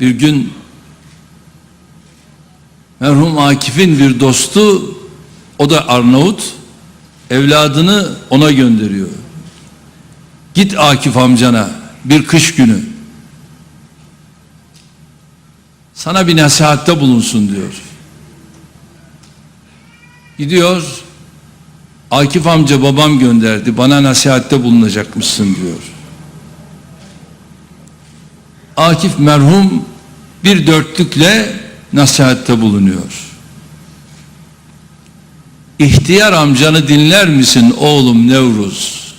Bir gün merhum Akif'in bir dostu o da Arnavut evladını ona gönderiyor. Git Akif amcana bir kış günü sana bir nasihatte bulunsun diyor. Gidiyor Akif amca babam gönderdi bana nasihatte bulunacakmışsın diyor. Akif merhum bir dörtlükle nasihatte bulunuyor. İhtiyar amcanı dinler misin oğlum Nevruz?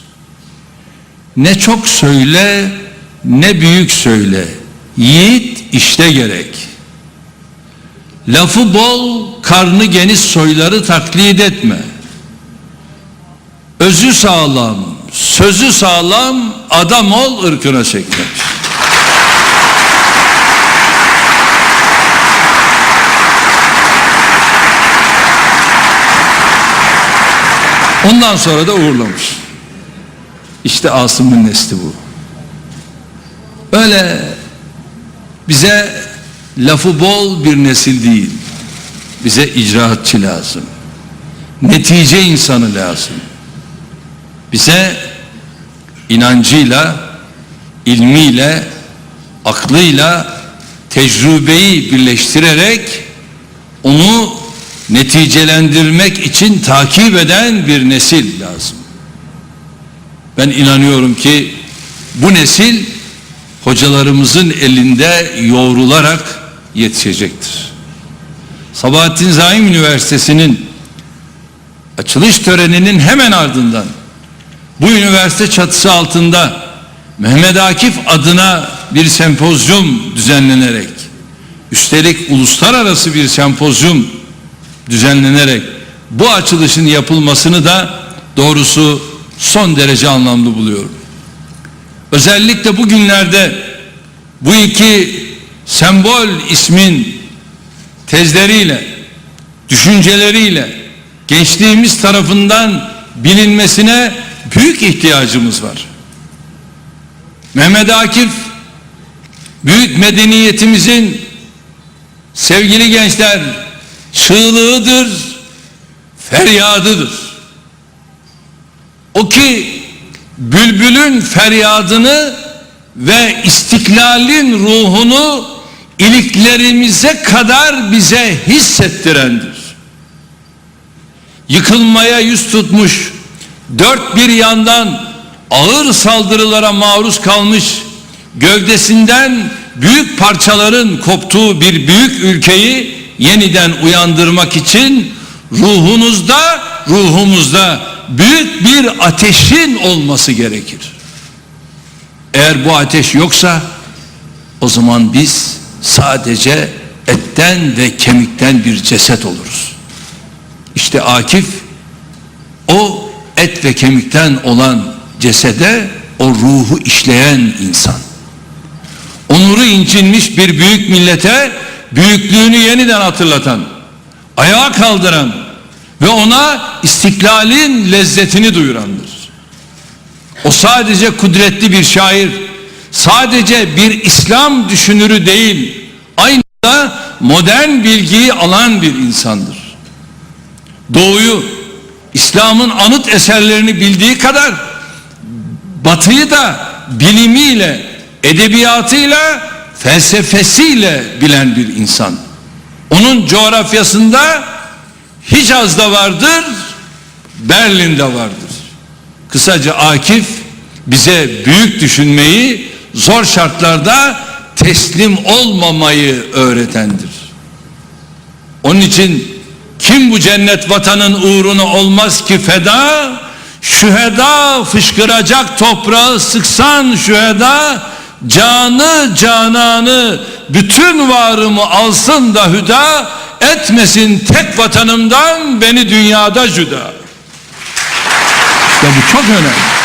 Ne çok söyle ne büyük söyle. Yiğit işte gerek. Lafı bol, karnı geniş soyları taklit etme. Özü sağlam, sözü sağlam, adam ol ırkına çekmek. Ondan sonra da uğurlamış. İşte Asım'ın nesli bu. Öyle bize lafı bol bir nesil değil. Bize icraatçı lazım. Netice insanı lazım. Bize inancıyla, ilmiyle, aklıyla, tecrübeyi birleştirerek onu neticelendirmek için takip eden bir nesil lazım. Ben inanıyorum ki bu nesil hocalarımızın elinde yoğrularak yetişecektir. Sabahattin Zaim Üniversitesi'nin açılış töreninin hemen ardından bu üniversite çatısı altında Mehmet Akif adına bir sempozyum düzenlenerek üstelik uluslararası bir sempozyum düzenlenerek bu açılışın yapılmasını da doğrusu son derece anlamlı buluyorum. Özellikle bugünlerde bu iki sembol ismin tezleriyle, düşünceleriyle gençliğimiz tarafından bilinmesine büyük ihtiyacımız var. Mehmet Akif büyük medeniyetimizin sevgili gençler çığlığıdır, feryadıdır. O ki bülbülün feryadını ve istiklalin ruhunu iliklerimize kadar bize hissettirendir. Yıkılmaya yüz tutmuş, dört bir yandan ağır saldırılara maruz kalmış, gövdesinden büyük parçaların koptuğu bir büyük ülkeyi yeniden uyandırmak için ruhunuzda, ruhumuzda büyük bir ateşin olması gerekir. Eğer bu ateş yoksa o zaman biz sadece etten ve kemikten bir ceset oluruz. İşte Akif o et ve kemikten olan cesede o ruhu işleyen insan. Onuru incinmiş bir büyük millete büyüklüğünü yeniden hatırlatan, ayağa kaldıran ve ona istiklalin lezzetini duyurandır. O sadece kudretli bir şair, sadece bir İslam düşünürü değil, aynı da modern bilgiyi alan bir insandır. Doğuyu, İslam'ın anıt eserlerini bildiği kadar batıyı da bilimiyle, edebiyatıyla, felsefesiyle bilen bir insan. Onun coğrafyasında Hicaz'da vardır, Berlin'de vardır. Kısaca Akif bize büyük düşünmeyi, zor şartlarda teslim olmamayı öğretendir. Onun için kim bu cennet vatanın uğruna olmaz ki feda? Şüheda fışkıracak toprağı sıksan şüheda canı cananı bütün varımı alsın da hüda etmesin tek vatanımdan beni dünyada cüda. İşte bu çok önemli.